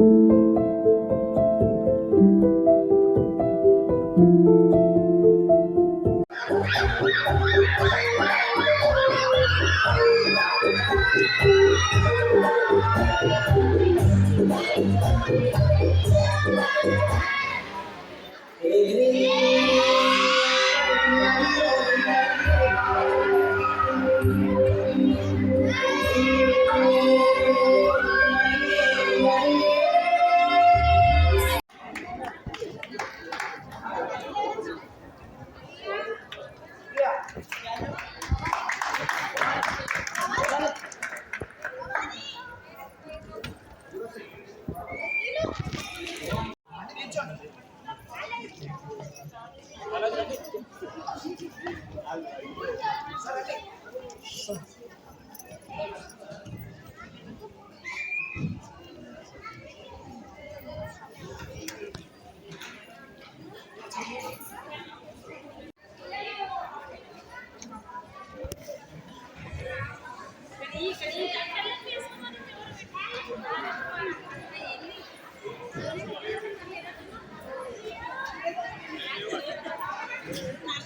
Amen.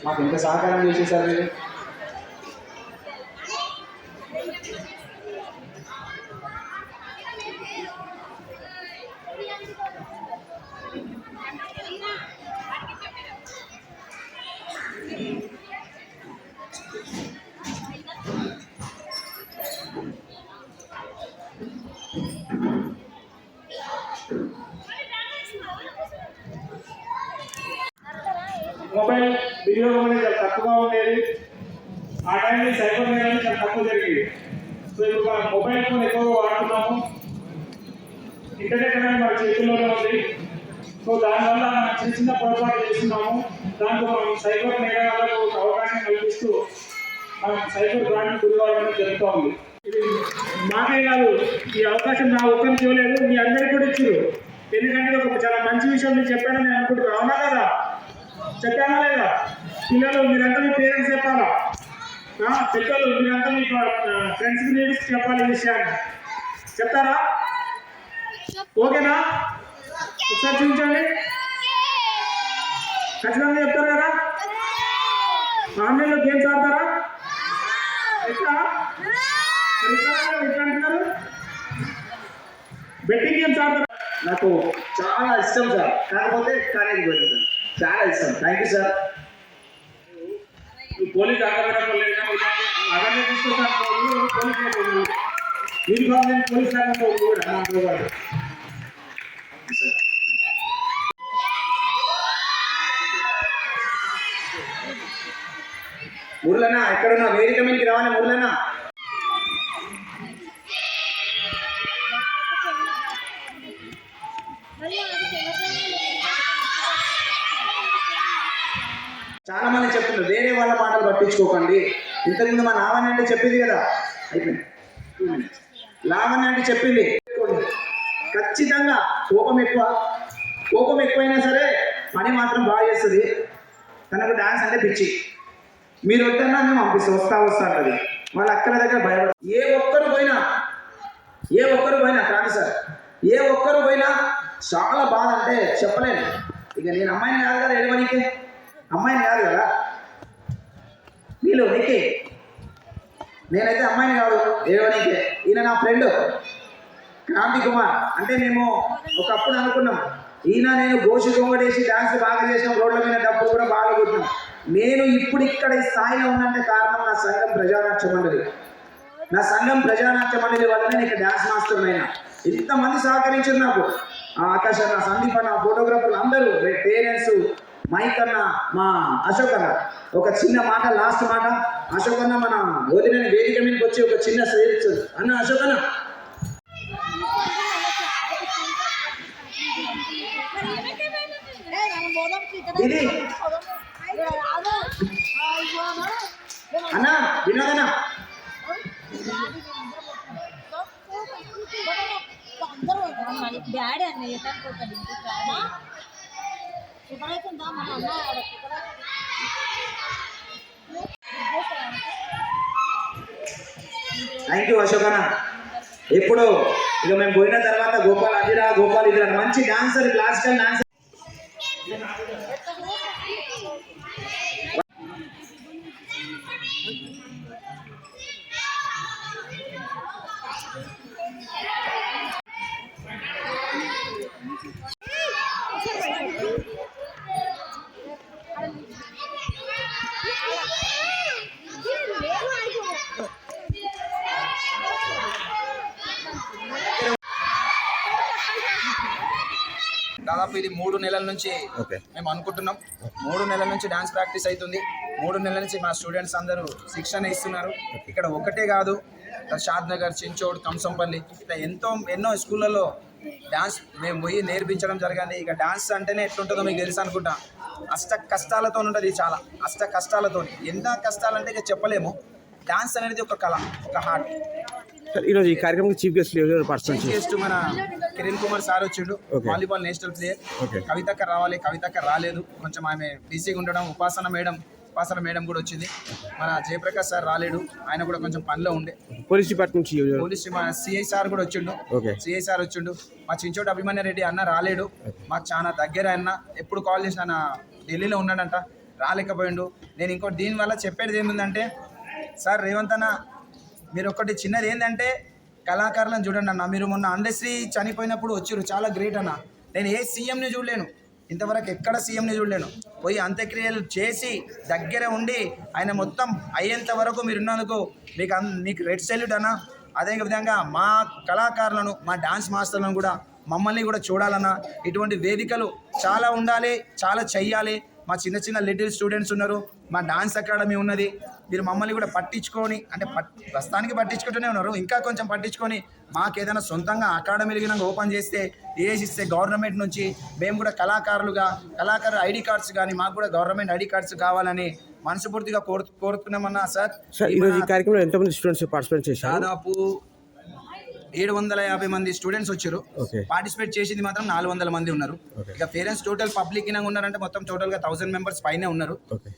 మాకు ఎంత సహకారం చేసేసారు మీరు మొబైల్ వినియోగం అనేది చాలా తక్కువగా ఉండేది. ఆ టైంలో సైబర్ నేరాలు చాలా తక్కువ జరిగేది. సో ఇప్పుడు మనం మొబైల్ ఫోన్ ఎక్కువగా వాడుతున్నాము. ఇంటర్నెట్ అనేది మన చేతుల్లోనే ఉంది. సో దానివల్ల మనం చిన్న చిన్న పొరపాటు చేస్తున్నాము. దాంతో మనం సైబర్ నేరాలకు ఒక అవకాశం కల్పిస్తూ మనం సైబర్ బ్రాండ్ గురివాడడం జరుగుతూ ఉంది. ఇది మాకే కాదు ఈ అవకాశం నా ఒక్కరికి ఇవ్వలేదు మీ అందరికీ కూడా ఇచ్చారు. ఎందుకంటే ఒక చాలా మంచి విషయం నేను చెప్పానని నేను అనుకుంటున్నాను. అవునా కదా? చెప్పానా లేదా పిల్లలు మీరంతా మీ పేరెంట్స్ చెప్పాలా? పిల్లలు మీరంతా మీ ఫ్రెండ్స్కి లేడీస్కి చెప్పాలి ఈ విషయాన్ని. చెప్తారా? ఓకేనా? ఒకసారి చూపించండి. ఖచ్చితంగా చెప్తారు కదా? ఆన్లైన్లో గేమ్స్ ఆడతారా? ఎట్లా? ఎట్లా అంటున్నారు బెట్టింగ్ గేమ్స్ ఆడతారా? నాకు చాలా ఇష్టం సార్. కాకపోతే కాలేజీకి వెళ్ళాను చాలా ఇష్టం థ్యాంక్ యూ సార్ నువ్వు పోలీస్ ఆగబెట్టడం తీసుకొస్తాను యూనిఫామ్ నేను పోలీస్ ఆగబెట్టావు కూడా మా మురళనా ఎక్కడున్నా వేదిక మీదకి రావాలి మురళనా చాలా మంది చెప్తున్నారు వేరే వాళ్ళ మాటలు పట్టించుకోకండి. ఇంతకుముందు మా లావణ్య అంటే చెప్పింది కదా. అయిపోయింది. లావణ్య అంటే చెప్పింది. ఖచ్చితంగా కోపం ఎక్కువ. కోపం ఎక్కువైనా సరే పని మాత్రం బాగా చేస్తుంది. తనకు డాన్స్ అంటే పిచ్చి. మీరు వద్దన్నా మేము పంపిస్తాం వస్తా వస్తా అంటది. వాళ్ళ అక్కల దగ్గర భయపడ ఏ ఒక్కరు పోయినా ఏ ఒక్కరు పోయినా కాదు సార్ ఏ ఒక్కరు పోయినా చాలా బాధ అంటే చెప్పలేను. ఇక నేను అమ్మాయిని కాదు కదా ఏడవనికి. అమ్మాయిని కాదు కదా? వీళ్ళు నీకే. నేనైతే అమ్మాయిని కాదు. ఏడవనికే ఈయన నా ఫ్రెండ్ క్రాంతి కుమార్. అంటే మేము ఒకప్పుడు అనుకున్నాం ఈయన నేను గోషి కొంగడేసి డాన్స్ బాగా చేసాం రోడ్ల మీద డబ్బులు కూడా బాగా కొట్టినాం. నేను ఇప్పుడు ఇక్కడ ఈ స్థాయిలో ఉన్నంటే కారణం నా సంఘం ప్రజానాట్య మండలి నా సంఘం ప్రజానాట్య మండలి వల్లనే నేను ఇక్కడ డాన్స్ మాస్టర్ అయినా. ఇంతమంది సహకరించారు నాకు. ఆకాశ నా సందీప నా ఫోటోగ్రాఫర్లు అందరూ పేరెంట్స్ మైక్ అన్న మా అశోక్ అన్న ఒక చిన్న మాట లాస్ట్ మాట. అశోక్ అన్న మన వదిన వేదిక మీదకి వచ్చి ఒక చిన్న శ్రేయస్ అన్న అశోక్ అన్న ఇది అన్న వినోద్ థ్యాంక్ యూ అశోక్ ఎప్పుడు ఇక మేము పోయిన తర్వాత గోపాల్ అదిరా గోపాల్ ఇదిరా మంచి డాన్సర్ క్లాసికల్ డాన్సర్ దాదాపు ఇది మూడు నెలల నుంచి మేము అనుకుంటున్నాం. మూడు నెలల నుంచి డాన్స్ ప్రాక్టీస్ అవుతుంది. మూడు నెలల నుంచి మా స్టూడెంట్స్ అందరూ శిక్షణ ఇస్తున్నారు. ఇక్కడ ఒకటే కాదు షాద్ నగర్ చించోడ్ కంసంపల్లి ఇట్లా ఎంతో ఎన్నో స్కూళ్ళలో డాన్స్ మేము పోయి నేర్పించడం జరిగింది. ఇక డాన్స్ అంటేనే ఎట్లుంటుందో మీకు తెలుసు అనుకుంటా. అష్ట కష్టాలతో ఉంటుంది చాలా. అష్ట కష్టాలతో ఎంత కష్టాలంటే ఇక చెప్పలేము. డాన్స్ అనేది ఒక కళ ఒక హార్ట్ సార్ ఈరోజు ఈ కార్యక్రమం చీఫ్ గెస్ట్ చీఫ్ గెస్ట్ మన కిరణ్ కుమార్ సార్ వచ్చిండు. Volleyball national player. కవితక్క రావాలి కవితక్క రాలేదు. కొంచెం ఆమె బిజీగా ఉండడం ఉపాసన మేడం ఉపాసన మేడం కూడా వచ్చింది. మన జయప్రకాష్ సార్ రాలేడు ఆయన కూడా కొంచెం పనిలో ఉండే. Police department police CI sir కూడా వచ్చిండు. సిఐ సార్ వచ్చిండు. మా చించోటి అభిమన్య రెడ్డి అన్న రాలేడు. మాకు చాలా దగ్గర అన్న. ఎప్పుడు కాల్ చేసిన ఢిల్లీలో ఉన్నాడంట. రాలేకపోయిండు. నేను ఇంకోటి దీనివల్ల చెప్పేది ఏముందంటే సార్ రేవంత్ అన్న మీరు ఒకటి చిన్నది ఏంటంటే కళాకారులను చూడండి అన్న. మీరు మొన్న అండశ్రీ చనిపోయినప్పుడు వచ్చారు చాలా గ్రేట్ అన్న. నేను ఏ సీఎంని చూడలేను. ఇంతవరకు ఎక్కడ సీఎంని చూడలేను. పోయి అంత్యక్రియలు చేసి దగ్గర ఉండి ఆయన మొత్తం అయ్యేంత వరకు మీరున్నందుకు మీకు అన్- మీకు రెడ్ సెల్యూట్ అన్న. అదే విధంగా మా కళాకారులను మా డాన్స్ మాస్టర్లను కూడా మమ్మల్ని కూడా చూడాలన్నా. ఇటువంటి వేదికలు చాలా ఉండాలి చాలా చెయ్యాలి. మా చిన్న చిన్న లిటిల్ స్టూడెంట్స్ ఉన్నారు. మా డాన్స్ అకాడమీ ఉన్నది. మీరు మమ్మల్ని కూడా పట్టించుకొని అంటే ప్రస్తుతానికి పట్టించుకుంటూనే ఉన్నారు. ఇంకా కొంచెం పట్టించుకొని మాకు ఏదైనా సొంతంగా అకాడమీలు గినంగా ఓపెన్ చేస్తే ఏసిస్తే గవర్నమెంట్ నుంచి మేము కూడా కళాకారులుగా కళాకారు ఐడి కార్డ్స్ కానీ మాకు కూడా గవర్నమెంట్ ఐడి కార్డ్స్ కావాలని మనస్ఫూర్తిగా కోరు కోరుతున్నామన్నా సార్. సార్ ఈరోజు ఈ కార్యక్రమంలో ఎంతమంది స్టూడెంట్స్ పార్టిసిపేట్ చేశారు? దాదాపు ఏడు వందల యాభై మంది స్టూడెంట్స్ వచ్చారు. ఓకే. పార్టిసిపేట్ చేసింది మాత్రం నాలుగు వందల మంది ఉన్నారు. ఇక పేరెంట్స్ టోటల్ పబ్లిక్ ఉన్నారంటే మొత్తం టోటల్గా థౌసండ్ మెంబర్స్ పైనే ఉన్నారు. ఓకే.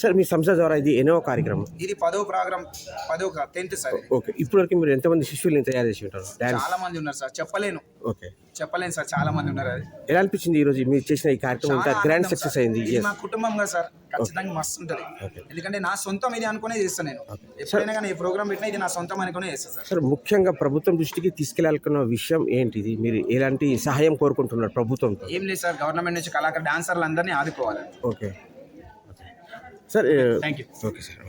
సార్ మీ సంస్థ ద్వారా ఇది ఎన్నో కార్యక్రమం? ఇది పదో ప్రోగ్రామ్ పదో టెన్త్ సార్. ఓకే. ఇప్పటివరకు మీరు ఎంతమంది శిష్యుల్ని తయారు చేసి ఉంటారు? చాలా మంది ఉన్నారు సార్. చెప్పలేను. ఓకే. చెప్పలేను సార్ చాలా మంది ఉన్నారు అది. ఎలా అనిపించింది ఈరోజు మీరు చేసిన ఈ కార్యక్రమం గ్రాండ్ సక్సెస్. అయింది. మా కుటుంబం కదా సార్ ఖచ్చితంగా మస్తు ఉంటుంది. ఎందుకంటే నా సొంతం ఇది అనుకునే చేస్తాను నేను. ఎప్పుడైనా కానీ ఈ ప్రోగ్రామ్ పెట్టినా ఇది నా సొంతం అనుకునే చేస్తాను సార్. సార్ ముఖ్యంగా ప్రభుత్వం దృష్టికి తీసుకెళ్ళాలనుకున్న విషయం ఏంటిది? మీరు ఎలాంటి సహాయం కోరుకుంటున్నారు ప్రభుత్వంతో? ఏం లేదు సార్. గవర్నమెంట్ నుంచి కళాకారు డాన్సర్లు అందరినీ ఆదుకోవాలి. Okay. Sir thank you okay sir